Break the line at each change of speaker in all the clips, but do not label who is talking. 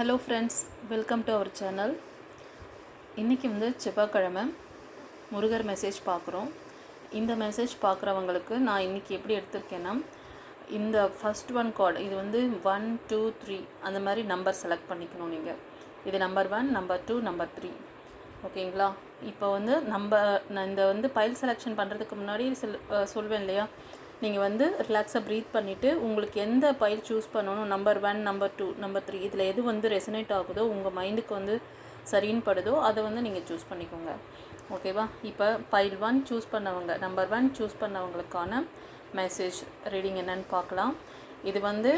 Hello friends welcome to our channel இன்றைக்கி வந்து செவ்வாய்க்கிழமை. முருகர் மெசேஜ் பார்க்குறோம். இந்த மெசேஜ் பார்க்குறவங்களுக்கு நான் இன்றைக்கி எப்படி எடுத்திருக்கேன்னா இந்த ஃபஸ்ட் ஒன் கார்டு இது வந்து ஒன் டூ த்ரீ அந்த மாதிரி நம்பர் செலக்ட் பண்ணிக்கணும் நீங்கள் இது number one number two number three ஓகேங்களா? இப்போ வந்து நம்ம நான் இந்த வந்து பைல் செலெக்ஷன் பண்ணுறதுக்கு முன்னாடி சொல் சொல்வேன் இல்லையா? நீங்கள் வந்து ரிலாக்ஸாக ப்ரீத் பண்ணிவிட்டு உங்களுக்கு எந்த பயில் சூஸ் பண்ணணும் number one number two number three இதில் எது வந்து ரெசனேட் ஆகுதோ உங்கள் மைண்டுக்கு வந்து சரின்னு படுதோ அதை வந்து நீங்கள் சூஸ் பண்ணிக்கோங்க. ஓகேவா இப்போ பைல் ஒன் சூஸ் பண்ணவங்க நம்பர் ஒன் சூஸ் பண்ணவங்களுக்கான மெசேஜ் ரீடிங் என்னன்னு பார்க்கலாம். இது வந்து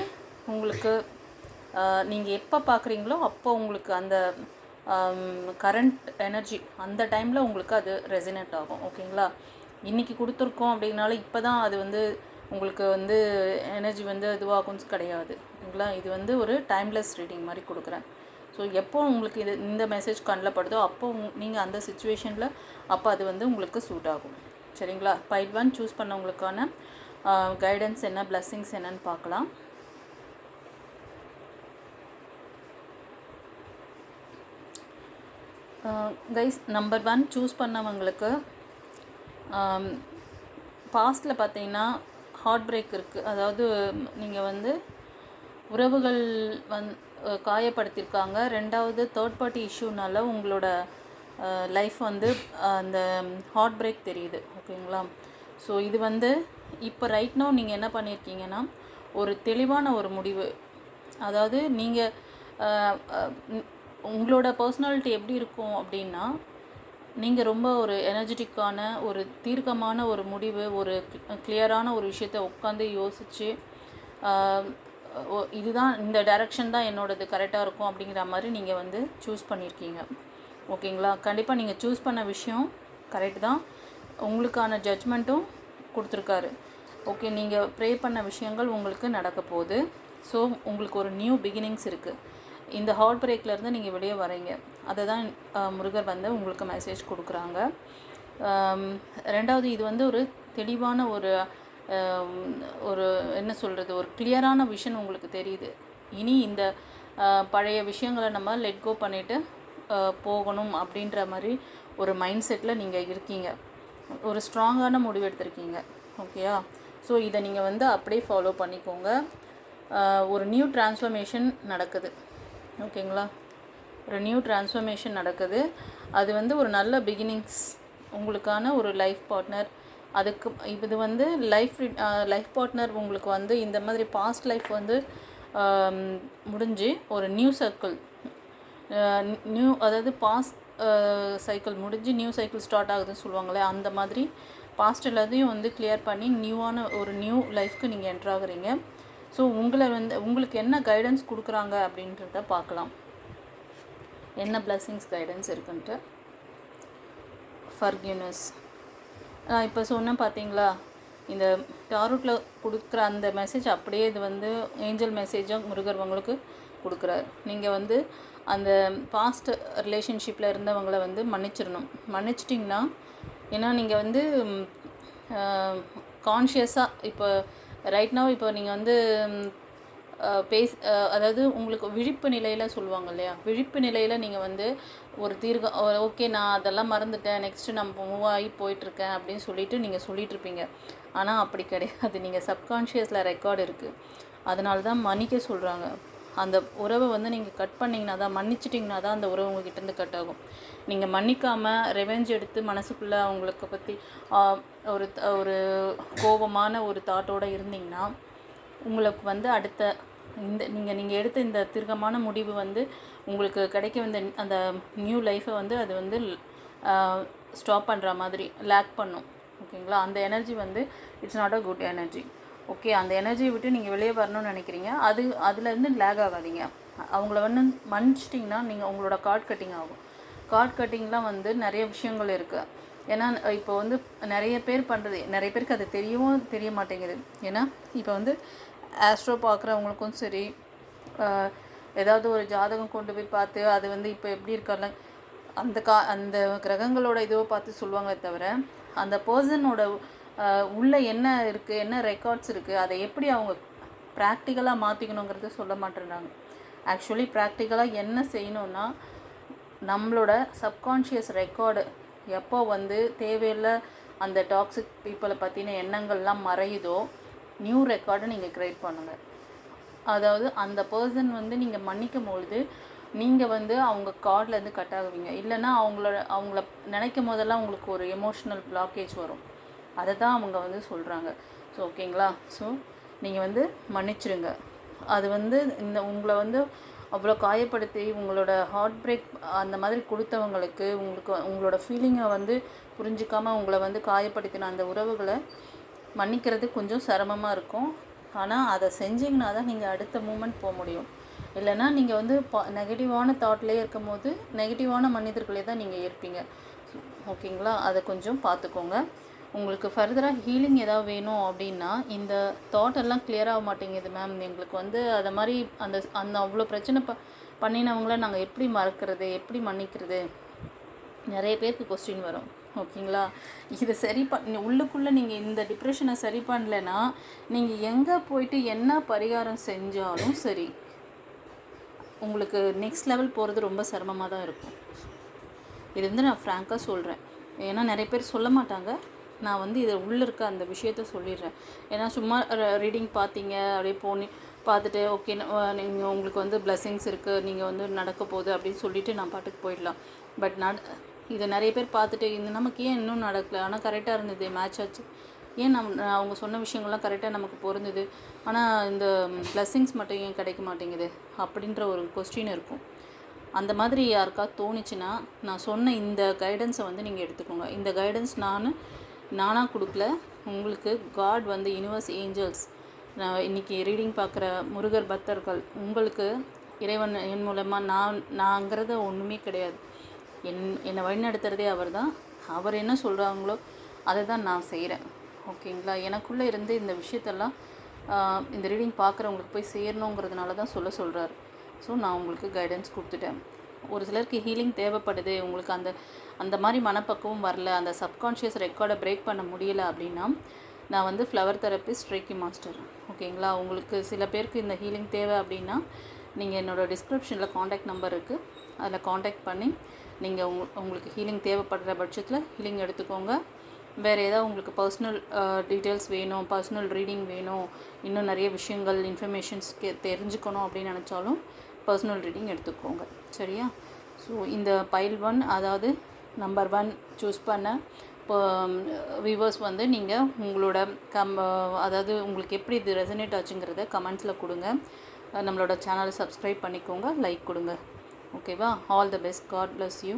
உங்களுக்கு நீங்கள் எப்போ பார்க்குறீங்களோ அப்போ உங்களுக்கு அந்த கரண்ட் எனர்ஜி அந்த டைமில் உங்களுக்கு அது ரெசினேட் ஆகும். ஓகேங்களா இன்றைக்கி கொடுத்துருக்கோம் அப்படின்னால இப்போ தான் அது வந்து உங்களுக்கு வந்து எனர்ஜி வந்து இதுவாகும் கிடையாது. ஓகேங்களா? இது வந்து ஒரு டைம்லெஸ் ரீடிங் மாதிரி கொடுக்குறேன். ஸோ எப்போ உங்களுக்கு இது இந்த மெசேஜ் கண்ணில் படுதோ அப்போ நீங்கள் அந்த சுச்சுவேஷனில் அப்போ அது வந்து உங்களுக்கு சூட் ஆகும். சரிங்களா? பைட் ஒன் சூஸ் பண்ணவங்களுக்கான கைடன்ஸ் என்ன பிளஸ்ஸிங்ஸ் என்னன்னு பார்க்கலாம். கைஸ் நம்பர் ஒன் சூஸ் பண்ணவங்களுக்கு பாஸ்டில் பார்த்தீங்கன்னா ஹார்ட் பிரேக் இருக்குது அதாவது நீங்கள் வந்து உறவுகள் வந் காயப்படுத்தியிருக்காங்க. ரெண்டாவது தேர்ட் பார்ட்டி இஷ்யூனால உங்களோட லைஃப் வந்து அந்த ஹார்ட் பிரேக் தெரியுது. ஓகேங்களா ஸோ இது வந்து இப்போ ரைட் நோ நீங்கள் என்ன பண்ணியிருக்கீங்கன்னா ஒரு தெளிவான ஒரு முடிவு. அதாவது நீங்கள் உங்களோட பர்சனாலிட்டி எப்படி இருக்கும் அப்படின்னா நீங்கள் ரொம்ப ஒரு எனர்ஜெட்டிக்கான ஒரு தீர்க்கமான ஒரு முடிவு ஒரு கிளியரான ஒரு விஷயத்த உட்காந்து யோசித்து இதுதான் இந்த டைரக்ஷன் தான் என்னோடது கரெக்டாக இருக்கும் அப்படிங்கிற மாதிரி நீங்கள் வந்து சூஸ் பண்ணியிருக்கீங்க ஓகேங்களா? கண்டிப்பாக நீங்கள் சூஸ் பண்ண விஷயம் கரெக்ட் தான். உங்களுக்கான ஜட்ஜ்மெண்ட்டும் கொடுத்துருக்காரு. ஓகே நீங்கள் ப்ரே பண்ண விஷயங்கள் உங்களுக்கு நடக்க போகுது. ஸோ உங்களுக்கு ஒரு நியூ பிகினிங்ஸ் இருக்குது இந்த ஹார்ட் பிரேக்லேருந்து நீங்கள் வெளியே வரீங்க அதை தான் முருகர் வந்து உங்களுக்கு மெசேஜ் கொடுக்குறாங்க. ரெண்டாவது இது வந்து ஒரு தெளிவான ஒரு ஒரு என்ன சொல்கிறது ஒரு கிளியரான விஷன் உங்களுக்கு தெரியுது. இனி இந்த பழைய விஷயங்களை நம்ம லெட் கோ பண்ணிவிட்டு போகணும் அப்படின்ற மாதிரி ஒரு மைண்ட் செட்டில் நீங்கள் இருக்கீங்க. ஒரு ஸ்ட்ராங்கான முடிவு எடுத்திருக்கீங்க. ஓகேயா ஸோ இதை நீங்கள் வந்து அப்படியே ஃபாலோ பண்ணிக்கோங்க. ஒரு நியூ டிரான்ஸ்ஃபர்மேஷன் நடக்குது. ஓகேங்களா ஒரு நியூ டிரான்ஸ்ஃபர்மேஷன் நடக்குது. அது வந்து ஒரு நல்ல பிகினிங்ஸ் உங்களுக்கான ஒரு லைஃப் பார்ட்னர் அதுக்கு இது வந்து லைஃப் லைஃப் பார்ட்னர் உங்களுக்கு வந்து இந்த மாதிரி பாஸ்ட் லைஃப் வந்து முடிஞ்சு ஒரு நியூ சர்க்கிள் நியூ அதாவது பாஸ்ட் சைக்கிள் முடிஞ்சு நியூ சைக்கிள் ஸ்டார்ட் ஆகுதுன்னு சொல்லுவாங்களே அந்த மாதிரி பாஸ்ட் எல்லாத்தையும் வந்து கிளியர் பண்ணி நியூவான ஒரு நியூ லைஃப்க்கு நீங்கள் என்ட்ராகிறீங்க ஸோ உங்களை வந்து உங்களுக்கு என்ன கைடன்ஸ் கொடுக்குறாங்க அப்படின்றத பார்க்கலாம். என்ன பிளஸ்ஸிங்ஸ் கைடன்ஸ் இருக்குன்ட்டு? ஃபர்கியூனஸ் நான் இப்போ சொன்னேன் பார்த்தீங்களா இந்த டாரூட்டில் கொடுக்குற அந்த மெசேஜ் அப்படியே இது வந்து ஏஞ்சல் மெசேஜாக முருகர் உங்களுக்கு கொடுக்குறாரு. நீங்கள் வந்து அந்த பாஸ்ட் ரிலேஷன்ஷிப்பில் இருந்தவங்கள வந்து மன்னிச்சிடணும். மன்னிச்சிட்டிங்கன்னா ஏன்னா நீங்கள் வந்து கான்ஷியஸாக இப்போ ரைட்னாவும் இப்போ நீங்கள் வந்து பேஸ் அதாவது உங்களுக்கு விழிப்பு நிலையில் சொல்லுவாங்க இல்லையா? விழிப்பு நிலையில் நீங்கள் வந்து ஒரு தீர்க்க ஓகே நான் அதெல்லாம் மறந்துட்டேன். நெக்ஸ்ட்டு நம்ம மூவ் ஆகி போயிட்டுருக்கேன் அப்படின்னு சொல்லிட்டு நீங்கள் சொல்லிகிட்ருப்பீங்க ஆனால் அப்படி கிடையாது. நீங்கள் சப்கான்ஷியஸில் ரெக்கார்டு இருக்குது அதனால தான் மன்னிக்க சொல்கிறாங்க அந்த உறவை வந்து நீங்கள் கட் பண்ணிங்கன்னா தான் மன்னிச்சிட்டிங்கன்னா தான் அந்த உறவு உங்ககிட்டேருந்து கட் ஆகும். நீங்கள் மன்னிக்காமல் ரெவெஞ்ச் எடுத்து மனசுக்குள்ளே அவங்களுக்கு பற்றி ஒரு த- ஒரு கோபமான ஒரு தாட்டோடு இருந்தீங்கன்னா உங்களுக்கு வந்து அடுத்த இந்த நீங்கள் நீங்கள் எடுத்த இந்த தீர்க்கமான முடிவு வந்து உங்களுக்கு கிடைக்க வந்த அந்த நியூ லைஃப்பை வந்து அது வந்து ஸ்டாப் பண்ணுற மாதிரி லேக் பண்ணும். ஓகேங்களா? அந்த எனர்ஜி வந்து it's not a good energy okay அந்த எனர்ஜியை விட்டு நீங்கள் வெளியே வரணும்னு நினைக்கிறீங்க. அது அதுலேருந்து லேக் ஆகாதீங்க. அவங்கள வந்து மன்னிச்சிட்டிங்கன்னா நீங்கள் உங்களோட கார்ட் கட்டிங் ஆகும். கார்ட் கட்டிங்லாம் வந்து நிறைய விஷயங்கள் இருக்குது ஏன்னா இப்போ வந்து நிறைய பேர் பண்ணுறது நிறைய பேருக்கு அது தெரியவும் தெரிய மாட்டேங்குது. ஏன்னா இப்போ வந்து ஆஸ்ட்ரோ பார்க்குறவங்களுக்கும் சரி ஏதாவது ஒரு ஜாதகம் கொண்டு போய் பார்த்து அது வந்து இப்போ எப்படி இருக்கால அந்த கா அந்த கிரகங்களோட இதுவை பார்த்து சொல்லுவாங்களே தவிர அந்த பர்சனோட உள்ளே என்ன இருக்குது என்ன ரெக்கார்ட்ஸ் இருக்குது அதை எப்படி அவங்க ப்ராக்டிக்கலாக மாற்றிக்கணுங்கிறத சொல்ல மாட்டேறாங்க ஆக்சுவலி ப்ராக்டிக்கலாக என்ன செய்யணும்னா நம்மளோட சப்கான்ஷியஸ் ரெக்கார்டு எப்போ வந்து தேவையில்லை அந்த டாக்ஸிக் பீப்புளை பற்றின எண்ணங்கள்லாம் மறையுதோ நியூ ரெக்கார்டை நீங்கள் க்ரியேட் பண்ணுங்கள் அதாவது அந்த பர்சன் வந்து நீங்கள் மன்னிக்கும் பொழுது நீங்கள் வந்து அவங்க கார்ட்லேருந்து கட் ஆகுவீங்க. இல்லைன்னா அவங்களோட அவங்கள நினைக்கும் போதெல்லாம் உங்களுக்கு ஒரு எமோஷ்னல் பிளாக்கேஜ் வரும். அதை தான் அவங்க வந்து சொல்கிறாங்க ஸோ ஓகேங்களா ஸோ நீங்கள் வந்து மன்னிச்சிடுங்க அது வந்து இந்த உங்களை வந்து அவ்வளோ காயப்படுத்தி உங்களோட ஹார்ட் பிரேக் அந்த மாதிரி கொடுத்தவங்களுக்கு உங்களுக்கு உங்களோட ஃபீலிங்கை வந்து புரிஞ்சிக்காமல் உங்களை வந்து காயப்படுத்தின அந்த உறவுகளை மன்னிக்கிறது கொஞ்சம் சிரமமாக இருக்கும். ஆனால் அதை செஞ்சிங்கன்னா தான் நீங்கள் அடுத்த மூமெண்ட் போக முடியும். இல்லைன்னா நீங்கள் வந்து பா நெகட்டிவான தாட்லேயே இருக்கும் போது நெகட்டிவான மனிதர்களே தான் நீங்கள் இருப்பீங்க. ஓகேங்களா? அதை கொஞ்சம் பார்த்துக்கோங்க. உங்களுக்கு ஃபர்தராக ஹீலிங் ஏதாவது வேணும் அப்படின்னா இந்த தாட் எல்லாம் clear ஆக மாட்டேங்குது மேம் எங்களுக்கு வந்து அதை மாதிரி அந்த அந்த அவ்வளோ பிரச்சனை ப பண்ணினவங்கள நாங்கள் எப்படி மறக்கிறது எப்படி மன்னிக்கிறது? நிறைய பேருக்கு கொஸ்டின் வரும். ஓகேங்களா? இதை சரி பண்ண உள்ளுக்குள்ளே நீங்கள் இந்த டிப்ரெஷனை சரி பண்ணலைன்னா நீங்கள் எங்கே போயிட்டு என்ன பரிகாரம் செஞ்சாலும் சரி உங்களுக்கு நெக்ஸ்ட் லெவல் போகிறது ரொம்ப சிரமமாக தான் இருக்கும். இது வந்து நான் ஃப்ராங்காக சொல்கிறேன் ஏன்னா நிறைய பேர் சொல்ல மாட்டாங்க. நான் வந்து இதை உள்ளே இருக்க அந்த விஷயத்த சொல்லிடுறேன். ஏன்னா சும்மா ரீடிங் பார்த்தீங்க அப்படியே போனி பார்த்துட்டு ஓகே நீங்கள் உங்களுக்கு வந்து blessings இருக்குது நீங்கள் வந்து நடக்க போகுது அப்படின்னு சொல்லிவிட்டு நான் பாட்டுக்கு போயிடலாம். பட் நட இதை நிறைய பேர் பார்த்துட்டு இந்த நமக்கு ஏன் இன்னும் நடக்கலை? ஆனால் கரெக்டாக இருந்தது மேட்ச் ஆச்சு. ஏன் நம் அவங்க சொன்ன விஷயங்கள்லாம் கரெக்டாக நமக்கு பொருந்தது? ஆனால் இந்த பிளஸ்ஸிங்ஸ் மட்டும் ஏன் கிடைக்க மாட்டேங்குது? அப்படின்ற ஒரு கொஸ்டின் இருக்கும். அந்த மாதிரி யாருக்காவது தோணுச்சுன்னா நான் சொன்ன இந்த கைடன்ஸை வந்து நீங்கள் எடுத்துக்கோங்க. இந்த கைடன்ஸ் நான் நானாக கொடுக்கல. உங்களுக்கு காட் வந்து யூனிவர்ஸ் ஏஞ்சல்ஸ் நான் இன்றைக்கி ரீடிங் பார்க்குற முருகர் பக்தர்கள் உங்களுக்கு இறைவன் என் மூலமாக நான் நாங்கிறத ஒன்றுமே கிடையாது. என் என்னை வழிநடத்துகிறதே அவர் தான் அவர் என்ன சொல்கிறாங்களோ அதை தான் நான் செய்கிறேன் ஓகேங்களா? எனக்குள்ளே இருந்து இந்த விஷயத்தெல்லாம் இந்த ரீடிங் பார்க்குறவங்களுக்கு போய் சேரணுங்கிறதுனால தான் சொல்ல சொல்கிறாரு ஸோ நான் உங்களுக்கு கைடன்ஸ் கொடுத்துட்டேன். ஒரு சிலருக்கு ஹீலிங் தேவைப்படுது. உங்களுக்கு அந்த அந்த மாதிரி மனப்பக்குவம் வரல. அந்த சப்கான்ஷியஸ் ரெக்கார்டை பிரேக் பண்ண முடியல அப்படின்னா நான் வந்து ஃப்ளவர் தெரபிஸ்ட் ஸ்ட்ரைக்கி மாஸ்டர் ஓகேங்களா? உங்களுக்கு சில பேருக்கு இந்த ஹீலிங் தேவை அப்படின்னா நீங்கள் என்னோடய டிஸ்கிரிப்ஷனில் காண்டாக்ட் நம்பர் இருக்குது அதில் காண்டாக்ட் பண்ணி நீங்கள் உங் உங்களுக்கு ஹீலிங் தேவைப்படுற பட்சத்தில் ஹீலிங் எடுத்துக்கோங்க. வேறு ஏதாவது உங்களுக்கு பர்சனல் டீட்டெயில்ஸ் வேணும் பர்சனல் ரீடிங் வேணும் இன்னும் நிறைய விஷயங்கள் இன்ஃபர்மேஷன்ஸ் கே தெரிஞ்சுக்கணும் அப்படின்னு நினச்சாலும் பர்சனல் ரீடிங் எடுத்துக்கோங்க. சரியா? ஸோ இந்த பைல் ஒன் அதாவது நம்பர் ஒன் சூஸ் பண்ண இப்போ வியூவர்ஸ் வந்து நீங்கள் உங்களோட கம் அதாவது உங்களுக்கு எப்படி இது ரெசனேட் ஆச்சுங்கிறத கமெண்ட்ஸில் கொடுங்க. நம்மளோட சேனலை சப்ஸ்கிரைப் பண்ணிக்கோங்க லைக் கொடுங்க. ஓகேவா? All the best God bless you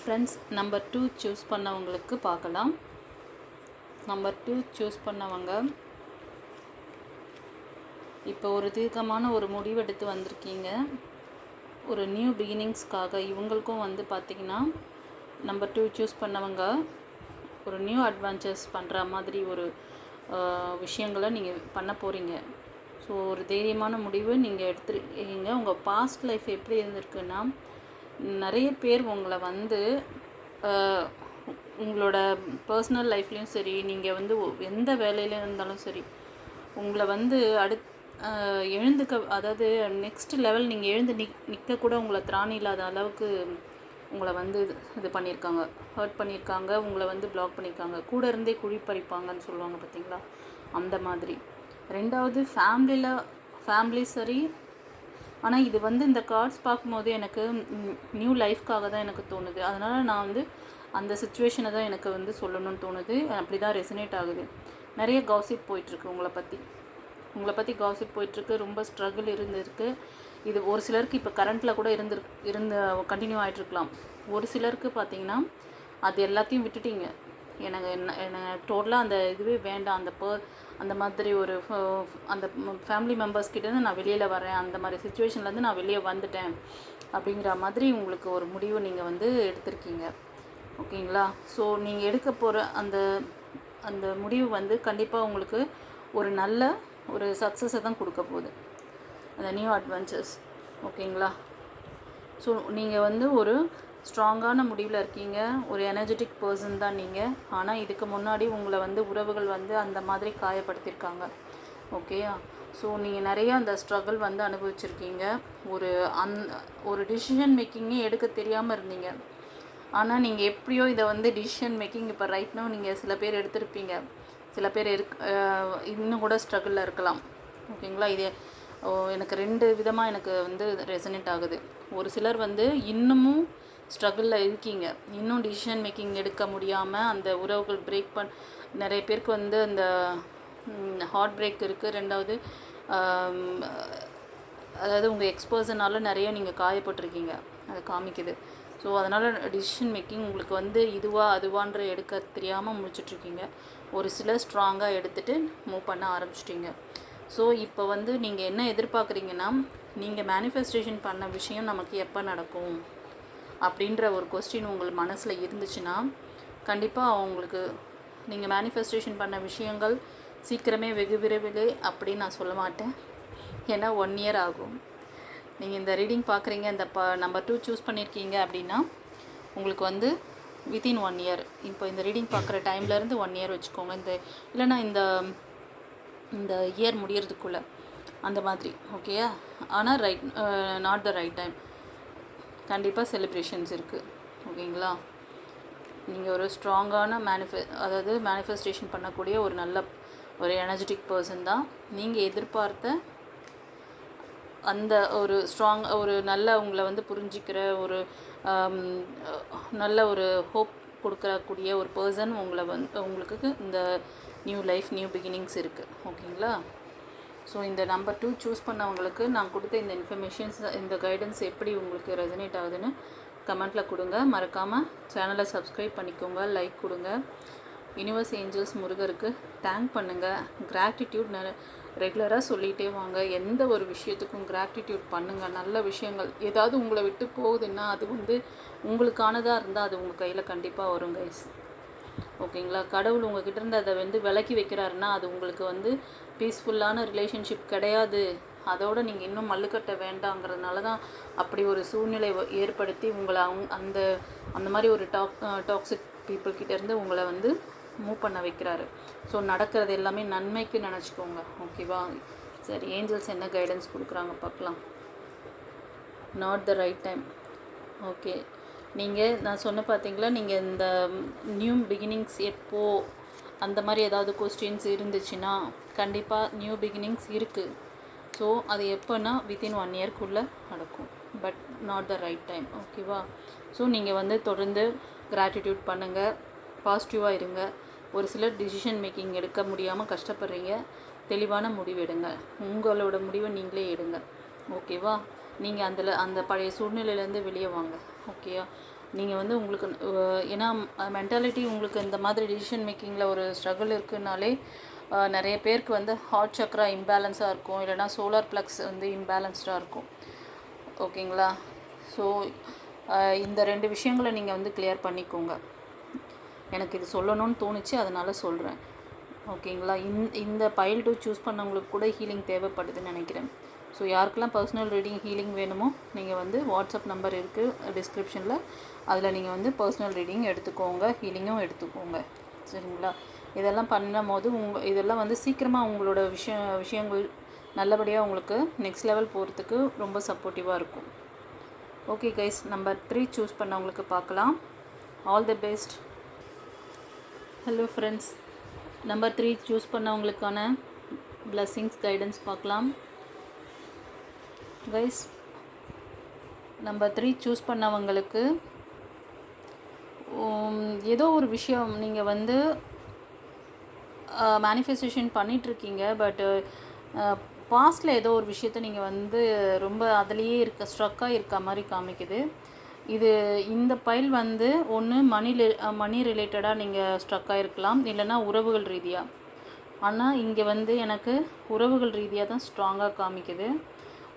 friends number two choose பண்ணவங்களுக்கு பார்க்கலாம். நம்பர் டூ சூஸ் பண்ணவங்க இப்போ ஒரு தீர்க்கமான ஒரு முடிவெடுத்து வந்திருக்கீங்க. ஒரு நியூ பிகினிங்ஸ்க்காக இவங்களுக்கும் வந்து பார்த்திங்கன்னா நம்பர் டூ சூஸ் பண்ணவங்க ஒரு நியூ அட்வென்ச்சர்ஸ் பண்ணுற மாதிரி ஒரு விஷயங்களை நீங்கள் பண்ண போகிறீங்க ஸோ ஒரு தைரியமான முடிவு நீங்கள் எடுத்துருக்கீங்க. உங்கள் பாஸ்ட் லைஃப் எப்படி இருந்திருக்குன்னா நிறைய பேர் உங்களை வந்து உங்களோட பர்சனல் லைஃப்லேயும் சரி நீங்கள் வந்து எந்த வேலையில இருந்தாலும் சரி உங்களை வந்து அடுத் எழுந்துக்க அதாவது நெக்ஸ்ட் லெவல் நீங்கள் எழுந்து நிக் நிற்க கூட உங்களை திராணி இல்லாத அளவுக்கு உங்களை வந்து இது இது பண்ணியிருக்காங்க. ஹர்ட் பண்ணியிருக்காங்க. உங்களை வந்து பிளாக் பண்ணியிருக்காங்க. கூட இருந்தே குழி பறிப்பாங்கன்னு சொல்லுவாங்க பார்த்தீங்களா? அந்த மாதிரி. ரெண்டாவது ஃபேமிலியில் ஃபேமிலி சரி. ஆனால் இது வந்து இந்த கார்ட்ஸ் பார்க்கும்போது எனக்கு நியூ லைஃப்க்காக தான் எனக்கு தோணுது. அதனால் நான் வந்து அந்த சுச்சுவேஷனை தான் எனக்கு வந்து சொல்லணும்னு தோணுது. அப்படி தான் ரெசனேட் ஆகுது. நிறைய காசிப் போயிட்டுருக்கு உங்களை பற்றி உங்களை பற்றி காசிப் போயிட்டுருக்கு. ரொம்ப ஸ்ட்ரகிள் இருந்திருக்கு. இது ஒரு சிலருக்கு இப்போ கரண்ட்டில் கூட இருந்து இருந்து கண்டினியூ ஆகிட்டுருக்கலாம் ஒரு சிலருக்கு பார்த்தீங்கன்னா அது எல்லாத்தையும் விட்டுட்டீங்க. எனக்கு என்ன எனக்கு டோட்டலாக அந்த இதுவே வேண்டாம். அந்த பர் அந்த மாதிரி ஒரு அந்த ஃபேமிலி மெம்பர்ஸ் கிட்டேருந்து நான் வெளியில் வரேன். அந்த மாதிரி சுச்சுவேஷன்லேருந்து நான் வெளியே வந்துட்டேன். அப்படிங்கிற மாதிரி உங்களுக்கு ஒரு முடிவு நீங்கள் வந்து எடுத்திருக்கீங்க. ஓகேங்களா? ஸோ நீங்கள் எடுக்க போகிற அந்த அந்த முடிவு வந்து கண்டிப்பாக உங்களுக்கு ஒரு நல்ல ஒரு சக்ஸஸை தான் கொடுக்க போகுது. அந்த நியூ அட்வென்ச்சர்ஸ் ஓகேங்களா? ஸோ நீங்கள் வந்து ஒரு ஸ்ட்ராங்கான முடிவில் இருக்கீங்க. ஒரு எனர்ஜெட்டிக் பர்சன் தான் நீங்கள் ஆனால் இதுக்கு முன்னாடி உங்களை வந்து உறவுகள் வந்து அந்த மாதிரி காயப்படுத்தியிருக்காங்க. ஓகேயா ஸோ நீங்கள் நிறைய அந்த ஸ்ட்ரகிள் வந்து அனுபவிச்சிருக்கீங்க. ஒரு அந் ஒரு டிசிஷன் மேக்கிங்கே எடுக்க தெரியாமல் இருந்தீங்க. ஆனால் நீங்கள் எப்படியோ இதை வந்து டிசிஷன் மேக்கிங் இப்போ ரைட்னோ நீங்கள் சில பேர் எடுத்திருப்பீங்க. சில பேர் இருக் இன்னும் கூட ஸ்ட்ரகிளில் இருக்கலாம். ஓகேங்களா இது ஓ, எனக்கு ரெண்டு விதமாக எனக்கு வந்து ரெசனேட் ஆகுது. ஒரு சிலர் வந்து இன்னமும் ஸ்ட்ரகிளில் இருக்கீங்க. இன்னும் டிசிஷன் மேக்கிங் எடுக்க முடியாமல் அந்த உறவுகள் பிரேக் பண் நிறைய பேருக்கு வந்து அந்த ஹார்ட் பிரேக் இருக்குது ரெண்டாவது அதாவது உங்கள் எக்ஸ்பர்ஸனால நிறைய நீங்கள் காயப்பட்டிருக்கீங்க. அதை காமிக்குது. ஸோ அதனால் டிசிஷன் மேக்கிங் உங்களுக்கு வந்து இதுவா அதுவான்ற எடுக்க தெரியாமல் முடிச்சிட்ருக்கீங்க ஒரு சில ஸ்ட்ராங்காக எடுத்துகிட்டு மூவ் பண்ண ஆரம்பிச்சிட்டிங்க. ஸோ இப்போ வந்து நீங்கள் என்ன எதிர்பார்க்குறீங்கன்னா நீங்கள் மேனிஃபெஸ்டேஷன் பண்ண விஷயம் நமக்கு எப்போ நடக்கும்? அப்படின்ற ஒரு கொஸ்டின் உங்கள் மனசில் இருந்துச்சுன்னா கண்டிப்பாக உங்களுக்கு நீங்கள் மேனிஃபெஸ்டேஷன் பண்ண விஷயங்கள் சீக்கிரமே வெகு விரைவிலே அப்படின்னு நான் சொல்ல மாட்டேன். ஏன்னா ஒன் இயர் ஆகும். நீங்கள் இந்த ரீடிங் பார்க்குறீங்க இந்த ப நம்பர் டூ சூஸ் பண்ணியிருக்கீங்க அப்படின்னா உங்களுக்கு வந்து வித்தின் ஒன் இயர் இப்போ இந்த ரீடிங் பார்க்குற டைம்லேருந்து ஒன் இயர் வச்சுக்கோங்க. இந்த இல்லைன்னா இந்த இந்த இயர் முடியறதுக்குள்ளே. அந்த மாதிரி ஓகேயா ஆனால் right not the right time கண்டிப்பாக செலிப்ரேஷன்ஸ் இருக்குது ஓகேங்களா? நீங்கள் ஒரு ஸ்ட்ராங்கான மேனிஃபெ அதாவது மேனிஃபெஸ்டேஷன் பண்ணக்கூடிய ஒரு நல்ல ஒரு எனர்ஜெட்டிக் பர்சன் தான். நீங்கள் எதிர்பார்த்த அந்த ஒரு ஸ்ட்ராங் ஒரு நல்ல உங்களை வந்து புரிஞ்சிக்கிற ஒரு நல்ல ஒரு ஹோப் கொடுக்கக்கூடிய ஒரு பர்சன் உங்களை வந்து உங்களுக்கு இந்த நியூ லைஃப் நியூ பிகினிங்ஸ் இருக்குது ஓகேங்களா? ஸோ இந்த நம்பர் டூ சூஸ் பண்ணவங்களுக்கு நான் கொடுத்த இந்த இன்ஃபர்மேஷன்ஸ் இந்த கைடன்ஸ் எப்படி உங்களுக்கு ரெசனேட் ஆகுதுன்னு கமெண்ட்டில் கொடுங்க. மறக்காமல் சேனலை சப்ஸ்கிரைப் பண்ணிக்கோங்க லைக் கொடுங்க. யூனிவர்ஸ் ஏஞ்சல்ஸ் முருகருக்கு தேங்க் பண்ணுங்கள் கிராட்டிடியூட் ந ரெகுலராக சொல்லிகிட்டே வாங்க. எந்த ஒரு விஷயத்துக்கும் கிராட்டிடியூட் பண்ணுங்கள் நல்ல விஷயங்கள் ஏதாவது உங்களை விட்டு போகுதுன்னா அது வந்து உங்களுக்கானதாக இருந்தால் அது உங்கள் கையில் கண்டிப்பாக வரும் கைஸ் ஓகேங்களா? கடவுள் உங்ககிட்ட இருந்து அதை வந்து விலக்கி வைக்கிறாருன்னா அது உங்களுக்கு வந்து பீஸ்ஃபுல்லான ரிலேஷன்ஷிப் கிடையாது. அதோட நீங்கள் இன்னும் மல்லுக்கட்ட வேண்டாங்கிறதுனால தான் அப்படி ஒரு சூழ்நிலை ஏற்படுத்தி உங்களை அவங்க அந்த அந்த மாதிரி ஒரு டாக் டாக்ஸிக் பீப்புள்கிட்டேருந்து இருந்து உங்களை வந்து மூவ் பண்ண வைக்கிறாரு. ஸோ நடக்கிறது எல்லாமே நன்மைக்கு நினச்சிக்கோங்க. ஓகேவா? சரி ஏஞ்சல்ஸ் என்ன கைடன்ஸ் கொடுக்குறாங்க பார்க்கலாம். Not the right time okay நீங்கள் நான் சொன்ன பார்த்தீங்களா நீங்கள் இந்த நியூ பிகினிங்ஸ் எப்போ அந்த மாதிரி ஏதாவது கொஸ்டின்ஸ் இருந்துச்சுன்னா கண்டிப்பாக நியூ பிகினிங்ஸ் இருக்குது ஸோ அது எப்போன்னா வித்தின் ஒன் இயர்க்குள்ளே நடக்கும். But not the right time ஓகேவா ஸோ நீங்கள் வந்து தொடர்ந்து கிராட்டிடியூட் பண்ணுங்கள் பாசிட்டிவாக இருங்க. ஒரு சிலர் டிசிஷன் மேக்கிங் எடுக்க முடியாமல் கஷ்டப்படுறீங்க தெளிவான முடிவு எடுங்க. உங்களோட முடிவை நீங்களே எடுங்க ஓகேவா நீங்கள் அதில் அந்த பழைய சூழ்நிலையிலேருந்து வெளியே வாங்க ஓகேயா நீங்கள் வந்து உங்களுக்கு ஏன்னா மென்டாலிட்டி உங்களுக்கு இந்த மாதிரி டிசிஷன் மேக்கிங்கில் ஒரு ஸ்ட்ரகிள் இருக்குனாலே நிறைய பேருக்கு வந்து ஹார்ட் சக்ரா இம்பேலன்ஸாக இருக்கும் இல்லைனா சோலார் ப்ளக்ஸ் வந்து இம்பேலன்ஸ்டாக இருக்கும் ஓகேங்களா ஸோ இந்த ரெண்டு விஷயங்களை நீங்கள் வந்து கிளியர் பண்ணிக்கோங்க. எனக்கு இது சொல்லணும்னு தோணுச்சு அதனால் சொல்கிறேன் ஓகேங்களா இந்த இந்த பயில் டூ சூஸ் பண்ணவங்களுக்கு கூட ஹீலிங் தேவைப்படுதுன்னு நினைக்கிறேன். ஸோ யாருக்கெல்லாம் பர்சனல் ரீடிங் ஹீலிங் வேணுமோ நீங்கள் வந்து வாட்ஸ்அப் நம்பர் இருக்குது டிஸ்கிரிப்ஷனில் அதில் நீங்கள் வந்து பர்சனல் ரீடிங் எடுத்துக்கோங்க ஹீலிங்கும் எடுத்துக்கோங்க. சரிங்களா? இதெல்லாம் பண்ணும் போது உங்கள் இதெல்லாம் வந்து சீக்கிரமாக உங்களோட விஷயம் விஷயங்கள் நல்லபடியாக உங்களுக்கு நெக்ஸ்ட் லெவல் போகிறதுக்கு ரொம்ப சப்போர்ட்டிவாக இருக்கும். Okay guys number three choose பண்ணவங்களுக்கு பார்க்கலாம். All the best hello friends number three choose பண்ணவங்களுக்கான blessings guidance பார்க்கலாம். கைஸ் நம்பர் த்ரீ சூஸ் பண்ணவங்களுக்கு ஏதோ ஒரு விஷயம் நீங்கள் வந்து மேனிஃபெஸ்டேஷன் பண்ணிகிட்ருக்கீங்க பட்டு பாஸ்டில் ஏதோ ஒரு விஷயத்த நீங்கள் வந்து ரொம்ப அதுலேயே இருக்க ஸ்ட்ரக்காக இருக்க மாதிரி காமிக்குது. இது இந்த பைல் வந்து ஒன்று மணி மணி ரிலேட்டடாக நீங்கள் ஸ்ட்ரக்காக இருக்கலாம் இல்லைன்னா உறவுகள் ரீதியாக ஆனால் இங்கே வந்து எனக்கு உறவுகள் ரீதியாக தான் ஸ்ட்ராங்காக காமிக்குது.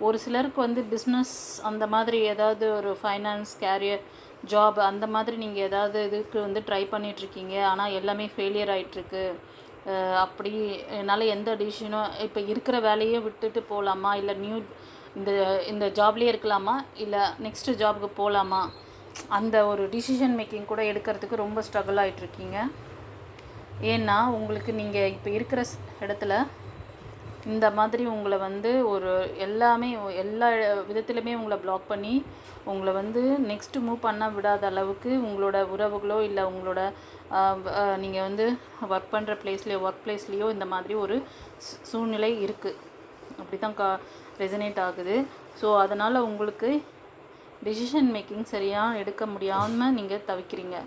ஒரு சிலருக்கு வந்து பிஸ்னஸ் அந்த மாதிரி ஏதாவது ஒரு ஃபைனான்ஸ் கேரியர் ஜாப் அந்த மாதிரி நீங்கள் ஏதாவது இதுக்கு வந்து ட்ரை பண்ணிகிட்ருக்கீங்க ஆனால் எல்லாமே ஃபெயிலியர் ஆகிட்டுருக்கு அப்படி என்னால் எந்த டிசிஷனும் இப்போ இருக்கிற வேலையை விட்டுட்டு போகலாமா இல்லை நியூ இந்த இந்த ஜாப்லேயே இருக்கலாமா? இல்லை நெக்ஸ்ட்டு ஜாபுக்கு போகலாமா அந்த ஒரு டிசிஷன் மேக்கிங் கூட எடுக்கிறதுக்கு ரொம்ப ஸ்ட்ரகிள் ஆகிட்ருக்கீங்க ஏன்னா உங்களுக்கு நீங்கள் இப்போ இருக்கிற இடத்துல இந்த மாதிரி உங்களை வந்து ஒரு எல்லாமே எல்லா விதத்துலையுமே உங்களை பிளாக் பண்ணி உங்களை வந்து நெக்ஸ்ட்டு மூவ் பண்ண விடாத அளவுக்கு உங்களோட உறவுகளோ இல்லை உங்களோட நீங்கள் வந்து ஒர்க் பண்ணுற பிளேஸ்லேயோ ஒர்க் பிளேஸ்லேயோ இந்த மாதிரி ஒரு சூழ்நிலை இருக்குது அப்படி தான் கா ரெசனேட் ஆகுது. ஸோ அதனால் உங்களுக்கு டிசிஷன் மேக்கிங் சரியாக எடுக்க முடியாமல் நீங்கள் தவிக்கிறீங்க.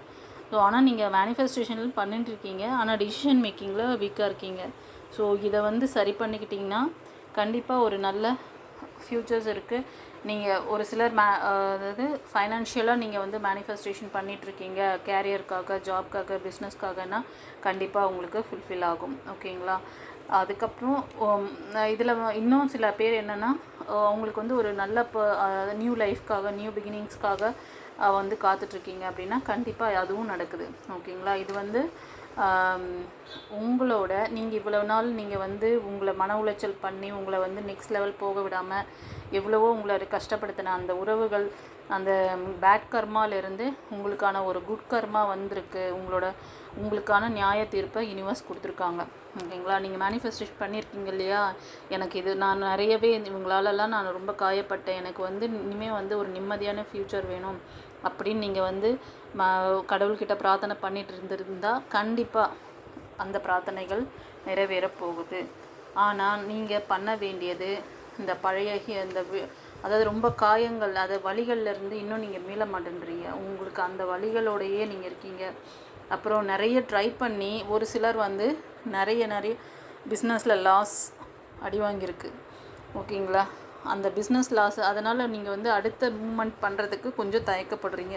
ஸோ ஆனால் நீங்கள் மேனிஃபெஸ்டேஷனில் பண்ணிட்டு இருக்கீங்க. ஆனால் டிசிஷன் மேக்கிங்கில் வீக்காக இருக்கீங்க. ஸோ இதை வந்து சரி பண்ணிக்கிட்டிங்கன்னா கண்டிப்பாக ஒரு நல்ல ஃப்யூச்சர்ஸ் இருக்குது நீங்கள் ஒரு சிலர் மே அதாவது ஃபைனான்ஷியலாக நீங்கள் வந்து மேனிஃபெஸ்டேஷன் பண்ணிகிட்ருக்கீங்க கேரியருக்காக ஜாப்க்காக பிஸ்னஸ்க்காகனா கண்டிப்பாக உங்களுக்கு ஃபுல்ஃபில் ஆகும். ஓகேங்களா அதுக்கப்புறம் இதில் இன்னும் சில பேர் என்னென்னா அவங்களுக்கு வந்து ஒரு நல்ல நியூ லைஃப்க்காக நியூ பிகினிங்ஸ்க்காக வந்து காத்துட்ருக்கீங்க அப்படின்னா கண்டிப்பாக அதுவும் நடக்குது. ஓகேங்களா இது வந்து உங்களோட நீங்கள் இவ்வளோ நாள் நீங்கள் வந்து உங்களை மன உளைச்சல் பண்ணி உங்களை வந்து நெக்ஸ்ட் லெவல் போக விடாமல் எவ்வளவோ உங்களை கஷ்டப்படுத்தின அந்த உறவுகள் அந்த பேட் கர்மாலேருந்து உங்களுக்கான ஒரு குட் கர்மா வந்திருக்கு. உங்களோட உங்களுக்கான நியாய தீர்ப்பை யூனிவர்ஸ் கொடுத்துருக்காங்க. ஓகேங்களா? நீங்கள் மேனிஃபெஸ்டேஷன் பண்ணியிருக்கீங்க இல்லையா? எனக்கு இது நான் நிறையவே இவங்களாலலாம் நான் ரொம்ப காயப்பட்டேன். எனக்கு வந்து இனிமேல் வந்து ஒரு நிம்மதியான ஃப்யூச்சர் வேணும். அப்படின்னு நீங்கள் வந்து ம கடவுள்கிட்ட பிரார்த்தனை பண்ணிட்டு இருந்திருந்தா கண்டிப்பாக அந்த பிரார்த்தனைகள் நிறைவேறப் போகுது. ஆனால் நீங்கள் பண்ண வேண்டியது இந்த பழைய இந்த அதாவது ரொம்ப காயங்கள் அது வழிகள்லேருந்து இன்னும் நீங்கள் மீள மாட்டேன்றீங்க. உங்களுக்கு அந்த வழிகளோடையே நீங்கள் இருக்கீங்க. அப்புறம் நிறைய ட்ரை பண்ணி ஒரு சிலர் வந்து நிறைய நிறைய பிஸ்னஸில் லாஸ் அடி வாங்கியிருக்கு. ஓகேங்களா? அந்த பிஸ்னஸ் லாஸ் அதனால் நீங்கள் வந்து அடுத்த மூமெண்ட் பண்ணுறதுக்கு கொஞ்சம் தயக்கப்படுறீங்க.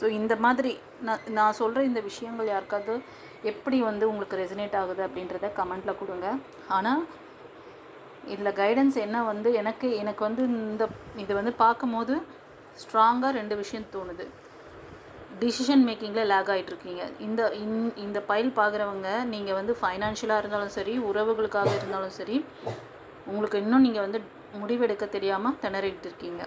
ஸோ இந்த மாதிரி நான் நான் சொல்கிற இந்த விஷயங்கள் யாருக்காவது எப்படி வந்து உங்களுக்கு ரெசனேட் ஆகுது அப்படின்றத கமெண்ட்டில் கொடுங்க. ஆனால் இதில் கைடன்ஸ் என்ன வந்து எனக்கு எனக்கு வந்து இந்த இதை வந்து பார்க்கும்போது ஸ்ட்ராங்காக ரெண்டு விஷயம் தோணுது. டிசிஷன் மேக்கிங்கில் லேக் ஆகிட்ருக்கீங்க இந்த இந் இந்த பைல் பார்க்குறவங்க நீங்கள் வந்து ஃபைனான்ஷியலாக இருந்தாலும் சரி உறவுகளுக்காக இருந்தாலும் சரி உங்களுக்கு இன்னும் நீங்கள் வந்து முடிவெடுக்க தெரியாமல் திணறிட்டு இருக்கீங்க.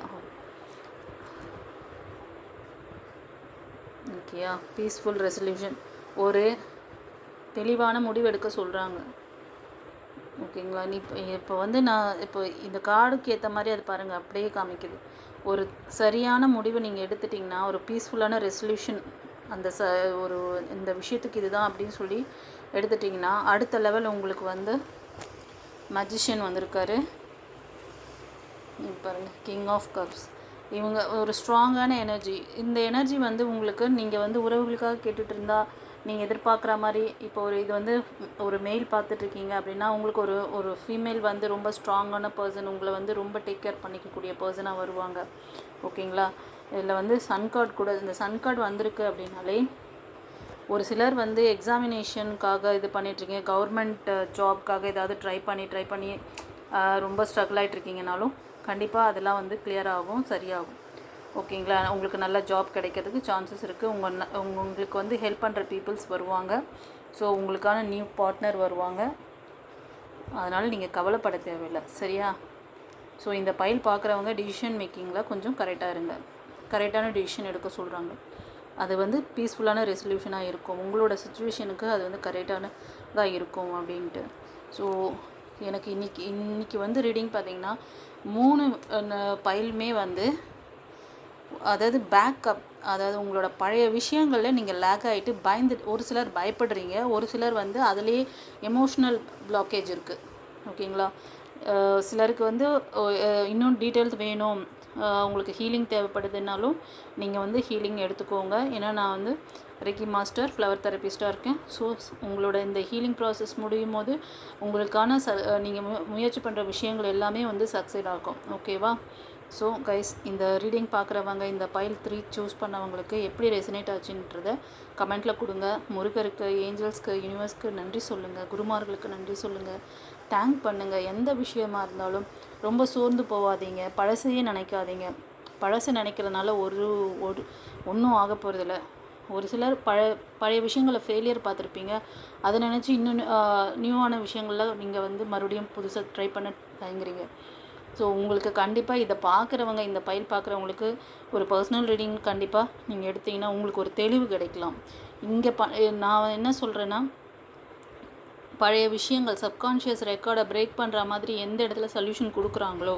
ஓகேயா? பீஸ்ஃபுல் ரெசல்யூஷன் ஒரு தெளிவான முடிவெடுக்க சொல்கிறாங்க ஓகேங்களா? நீ இப்போ இப்போ வந்து நான் இப்போ இந்த கார்டுக்கு ஏற்ற மாதிரி அது பாருங்கள் அப்படியே காமிக்குது. ஒரு சரியான முடிவை நீங்கள் எடுத்துட்டிங்கன்னா ஒரு பீஸ்ஃபுல்லான ரெசல்யூஷன் அந்த ச ஒரு இந்த விஷயத்துக்கு இதுதான் அப்படின்னு சொல்லி எடுத்துட்டிங்கன்னா அடுத்த லெவல் உங்களுக்கு வந்து மஜிஷியன் வந்திருக்காரு. பாருங்கள் கிங் ஆஃப் கப்ஸ் இவங்க ஒரு ஸ்ட்ராங்கான எனர்ஜி இந்த எனர்ஜி வந்து உங்களுக்கு நீங்கள் வந்து உறவுகளுக்காக கேட்டுட்டு இருந்தால் நீங்கள் எதிர்பார்க்குற மாதிரி இப்போ ஒரு இது வந்து ஒரு மெயில் பார்த்துட்ருக்கீங்க அப்படின்னா உங்களுக்கு ஒரு ஒரு ஃபீமேல் வந்து ரொம்ப ஸ்ட்ராங்கான பர்சன் உங்களை வந்து ரொம்ப டேக் கேர் பண்ணிக்கக்கூடிய பர்சனாக வருவாங்க. ஓகேங்களா? இதில் வந்து சன் கார்டு கூட இந்த சன் கார்டு வந்திருக்கு அப்படின்னாலே ஒரு சிலர் வந்து எக்ஸாமினேஷனுக்காக இது பண்ணிட்டுருக்கீங்க கவர்மெண்ட் ஜாப்க்காக uh, ஏதாவது ட்ரை பண்ணி ட்ரை பண்ணி uh, ரொம்ப ஸ்ட்ரகிள் ஆகிட்டு இருக்கீங்கனாலும் கண்டிப்பாக அதெல்லாம் வந்து clear ஆகும் சரியாகும். ஓகேங்களா? உங்களுக்கு நல்ல ஜாப் கிடைக்கிறதுக்கு சான்சஸ் இருக்குது உங்கள் ந- உங்களுக்கு வந்து ஹெல்ப் பண்ணுற பீப்புள்ஸ் வருவாங்க. ஸோ உங்களுக்கான நியூ பார்ட்னர் வருவாங்க. அதனால் நீங்கள் கவலைப்பட தேவையில்லை. சரியா? ஸோ இந்த பயில் பார்க்குறவங்க டிசிஷன் மேக்கிங்கில் கொஞ்சம் கரெக்டாக இருங்க. கரெக்டான டிசிஷன் எடுக்க சொல்கிறாங்க அது வந்து பீஸ்ஃபுல்லான ரெசல்யூஷனாக இருக்கும். உங்களோட சுச்சுவேஷனுக்கு அது வந்து கரெக்டானதாக இருக்கும் அப்படின்ட்டு. ஸோ எனக்கு இன்னைக்கு இன்னைக்கு வந்து ரீடிங் பார்த்தீங்கன்னா மூணு பைலுமே வந்து அதாவது பேக்கப் அதாவது உங்களோட பழைய விஷயங்களில் நீங்கள் லேக் ஆகிட்டு பயந்து ஒரு சிலர் பயப்படுறீங்க. ஒரு சிலர் வந்து அதுலேயே எமோஷ்னல் பிளாக்கேஜ் இருக்குது ஓகேங்களா சிலருக்கு வந்து இன்னும் டீட்டெயில்ஸ் வேணும். உங்களுக்கு ஹீலிங் தேவைப்படுதுனாலும் நீங்கள் வந்து ஹீலிங் எடுத்துக்கோங்க. ஏன்னா நான் வந்து ரெக்கி மாஸ்டர் ஃப்ளவர் தெரபிஸ்ட்டாக இருக்கேன். ஸோ உங்களோட இந்த ஹீலிங் ப்ராசஸ் முடியும் போது உங்களுக்கான ச நீங்கள் மு முயற்சி பண்ணுற விஷயங்கள் எல்லாமே வந்து சக்சீட் ஆகும். ஓகேவா ஸோ கைஸ் இந்த ரீடிங் பார்க்குறவங்க இந்த பைல் த்ரீ சூஸ் பண்ணவங்களுக்கு எப்படி ரெசனேட் ஆச்சுன்றத கமெண்ட்டில் கொடுங்க. முருகருக்கு ஏஞ்சல்ஸ்க்கு யூனிவர்ஸ்க்கு நன்றி சொல்லுங்கள் குருமார்களுக்கு நன்றி சொல்லுங்கள் தேங்க் பண்ணுங்கள் எந்த விஷயமா இருந்தாலும் ரொம்ப சோர்ந்து போகாதீங்க பழசையே நினைக்காதீங்க. பழசை நினைக்கிறதுனால ஒரு ஒரு ஒன்றும் ஆக போகிறதில்ல ஒரு சிலர் பழ பழைய விஷயங்களை ஃபெயிலியர் பார்த்துருப்பீங்க. அதை நினச்சி இன்னும் நியூவான விஷயங்களில் நீங்கள் வந்து மறுபடியும் புதுசாக ட்ரை பண்ண தயங்குறீங்க. ஸோ உங்களுக்கு கண்டிப்பாக இதை பார்க்குறவங்க இந்த பயில் பார்க்குறவங்களுக்கு ஒரு பர்சனல் ரீடிங் கண்டிப்பாக நீங்கள் எடுத்தீங்கன்னா உங்களுக்கு ஒரு தெளிவு கிடைக்கலாம். இங்கே ப நான் என்ன சொல்கிறேன்னா பழைய விஷயங்கள் சப்கான்ஷியஸ் ரெக்கார்டை பிரேக் பண்ணுற மாதிரி எந்த இடத்துல சொல்யூஷன் கொடுக்குறாங்களோ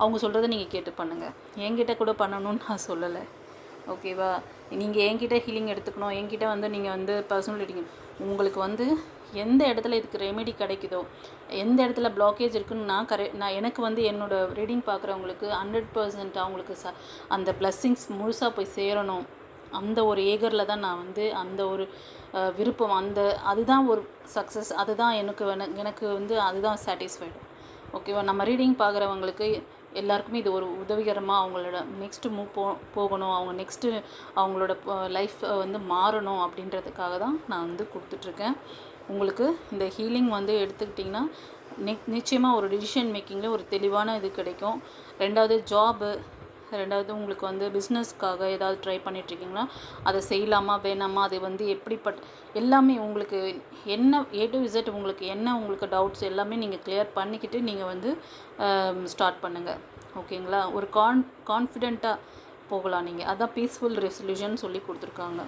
அவங்க சொல்கிறத நீங்கள் கேட்டு பண்ணுங்கள் என்கிட்ட கூட பண்ணணும்னு நான் சொல்லலை. ஓகேவா? நீங்கள் என்கிட்ட ஹீலிங் எடுத்துக்கணும். என்கிட்ட வந்து நீங்கள் வந்து பர்சனல் ரீடிங் உங்களுக்கு வந்து எந்த இடத்துல இதுக்கு ரெமெடி கிடைக்குதோ எந்த இடத்துல பிளாக்கேஜ் இருக்குன்னு நான் கரெ நான் எனக்கு வந்து என்னோட ரீடிங் பார்க்குறவங்களுக்கு ஹண்ட்ரட் பர்சன்ட் அவங்களுக்கு ச அந்த பிளஸ்ஸிங்ஸ் முழுசாக போய் சேரணும். அந்த ஒரு ஏகரில் தான் நான் வந்து அந்த ஒரு விருப்பம் அந்த அதுதான் ஒரு சக்ஸஸ் அதுதான் எனக்கு எனக்கு வந்து அதுதான் சாட்டிஸ்ஃபைடு ஓகேவா? நம்ம ரீடிங் பார்க்குறவங்களுக்கு எல்லாருக்குமே இது ஒரு உதவிகரமாக அவங்களோட நெக்ஸ்ட்டு மூவ் போ போகணும். அவங்க நெக்ஸ்ட்டு அவங்களோட லைஃப் வந்து மாறணும் அப்படின்றதுக்காக தான் நான் வந்து கொடுத்துட்ருக்கேன். உங்களுக்கு இந்த ஹீலிங் வந்து எடுத்துக்கிட்டிங்கன்னா நெக் நிச்சயமாக ஒரு டிசிஷன் மேக்கிங்கில் ஒரு தெளிவான இது கிடைக்கும். ரெண்டாவது ஜாபு ரெண்டாவது உங்களுக்கு வந்து பிஸ்னஸ்க்காக ஏதாவது ட்ரை பண்ணிகிட்ருக்கீங்களா அதை செய்யலாமா வேணாமா? அது வந்து எப்படிப்பட்ட எல்லாமே உங்களுக்கு என்ன ஏ டு விசிட் உங்களுக்கு என்ன உங்களுக்கு டவுட்ஸ் எல்லாமே நீங்கள் கிளியர் பண்ணிக்கிட்டு நீங்கள் வந்து ஸ்டார்ட் பண்ணுங்கள் ஓகேங்களா? ஒரு கான் கான்ஃபிடெண்ட்டாக போகலாம் நீங்கள் அதான் பீஸ்ஃபுல் ரெசல்யூஷன் சொல்லி கொடுத்துருக்காங்க.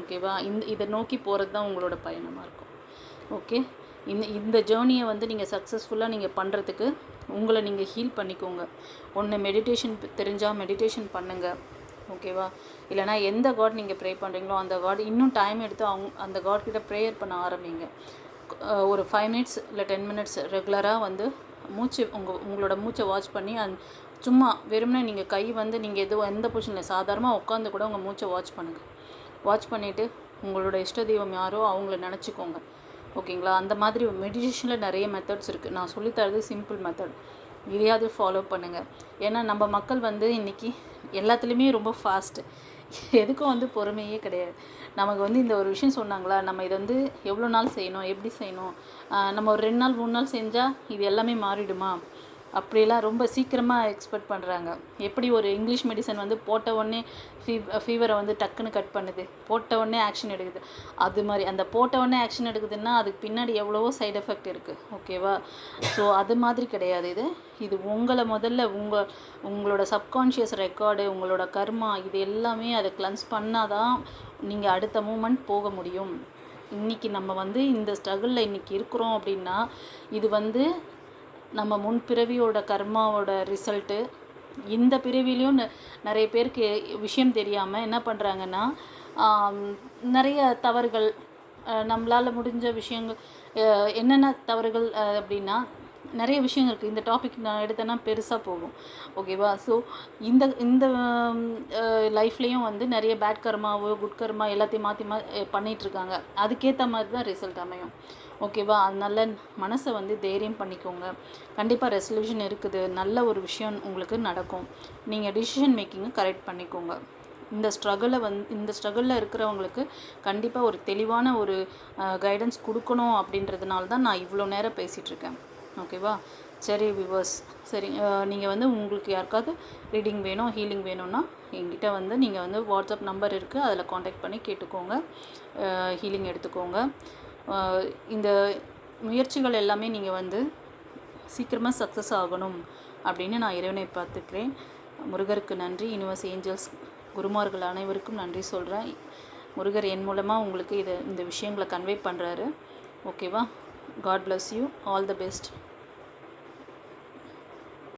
ஓகேவா? இந்த இதை நோக்கி போகிறது தான் உங்களோட பயணமாக இருக்கும். ஓகே? இந்த இந்த ஜேர்னியை வந்து நீங்கள் சக்ஸஸ்ஃபுல்லாக நீங்கள் பண்ணுறதுக்கு உங்களை நீங்கள் ஹீல் பண்ணிக்கோங்க. ஒன்று மெடிடேஷன் தெரிஞ்சால் மெடிடேஷன் பண்ணுங்கள் ஓகேவா இல்லைனா எந்த காட் நீங்கள் ப்ரே பண்ணுறீங்களோ அந்த காட் இன்னும் டைம் எடுத்து அவங்க அந்த காட்கிட்ட ப்ரேயர் பண்ண ஆரம்பிங்க. ஒரு ஃபைவ் மினிட்ஸ் இல்லை டென் மினிட்ஸ் ரெகுலராக வந்து மூச்சு உங்கள் உங்களோட மூச்சை வாட்ச் பண்ணி அந் சும்மா வெறுமனே நீங்கள் கை வந்து நீங்கள் எதுவும் எந்த பொசிஷனில் சாதாரணமாக உட்காந்து கூட உங்கள் மூச்சை வாட்ச் பண்ணுங்கள் வாட்ச் பண்ணிவிட்டு உங்களோட இஷ்ட தெய்வம் யாரோ அவங்கள நினச்சிக்கோங்க. ஓகேங்களா? அந்த மாதிரி மெடிடேஷனில் நிறைய மெத்தட்ஸ் இருக்குது நான் சொல்லித்தரது சிம்பிள் மெத்தட் இதையாவது ஃபாலோ பண்ணுங்கள் ஏன்னா நம்ம மக்கள் வந்து இன்றைக்கி எல்லாத்துலேயுமே ரொம்ப ஃபாஸ்ட்டு எதுக்கும் வந்து பொறுமையே கிடையாது. நமக்கு வந்து இந்த ஒரு விஷயம் சொன்னாங்களா? நம்ம இதை வந்து எவ்வளோ நாள் செய்யணும்? எப்படி செய்யணும்? நம்ம ஒரு ரெண்டு நாள் மூணு நாள் செஞ்சால் இது எல்லாமே மாறிடுமா? அப்படியெல்லாம் ரொம்ப சீக்கிரமாக எக்ஸ்பெக்ட் பண்ணுறாங்க எப்படி ஒரு இங்கிலீஷ் மெடிசன் வந்து போட்ட உடனே ஃபீ ஃபீவரை வந்து டக்குன்னு கட் பண்ணுது. போட்ட உடனே ஆக்ஷன் எடுக்குது. அது மாதிரி அந்த போட்ட உடனே ஆக்ஷன் எடுக்குதுன்னா அதுக்கு பின்னாடி எவ்வளவோ சைடு எஃபெக்ட் இருக்குது ஓகேவா ஸோ அது மாதிரி கிடையாது இது. இது உங்களை முதல்ல உங்கள் உங்களோட சப்கான்ஷியஸ் ரெக்கார்டு உங்களோட கர்மா இது எல்லாமே அதை கிளன்ஸ் பண்ணாதான் நீங்கள் அடுத்த மூமெண்ட் போக முடியும். இன்றைக்கி நம்ம வந்து இந்த ஸ்ட்ரகிளில் இன்றைக்கி இருக்கிறோம் அப்படின்னா இது வந்து நம்ம முன்பிறவியோட கர்மாவோட ரிசல்ட்டு இந்த பிறவிலையும் நிறைய பேருக்கு விஷயம் தெரியாமல் என்ன பண்ணுறாங்கன்னா நிறைய தவறுகள் நம்மளால் முடிஞ்ச விஷயங்கள் என்னென்ன தவறுகள் அப்படின்னா நிறைய விஷயம் இருக்குது இந்த டாபிக் நான் எடுத்தேன்னா பெருசாக போகும். ஓகேவா ஸோ இந்த இந்த லைஃப்லேயும் வந்து நிறைய பேட் கர்மாவோ குட் கர்மா எல்லாத்தையும் மாற்றி மா பண்ணிகிட்ருக்காங்க அதுக்கேற்ற மாதிரி தான் ரிசல்ட் அமையும். ஓகேவா? அதனால மனசை வந்து தைரியம் பண்ணிக்கோங்க. கண்டிப்பாக ரெசல்யூஷன் இருக்குது. நல்ல ஒரு விஷயம் உங்களுக்கு நடக்கும். நீங்கள் டிசிஷன் மேக்கிங்கை கரெக்ட் பண்ணிக்கோங்க. இந்த ஸ்ட்ரகிளை வந் இந்த ஸ்ட்ரகிளில் இருக்கிறவங்களுக்கு கண்டிப்பாக ஒரு தெளிவான ஒரு கைடன்ஸ் கொடுக்கணும் அப்படின்றதுனால தான் நான் இவ்வளோ நேரம் பேசிகிட்ருக்கேன் ஓகேவா? சரி விவர்ஸ் சரி நீங்கள் வந்து உங்களுக்கு யாருக்காவது ரீடிங் வேணும் ஹீலிங் வேணும்னா எங்கிட்ட வந்து நீங்கள் வந்து வாட்ஸ்அப் நம்பர் இருக்குது அதில் காண்டாக்ட் பண்ணி கேட்டுக்கோங்க. ஹீலிங் எடுத்துக்கோங்க. இந்த முயற்சிகள் எல்லாமே நீங்கள் வந்து சீக்கிரமாக சக்ஸஸ் ஆகணும் அப்படின்னு நான் இறைவனை பார்த்துக்கிறேன். முருகருக்கு நன்றி. யூனிவர்ஸ் ஏஞ்சல்ஸ் குருமார்கள் அனைவருக்கும் நன்றி சொல்கிறேன் முருகர் என் மூலமாக உங்களுக்கு இதை இந்த விஷயங்களை கன்வே பண்ணுறாரு ஓகேவா God bless you all the best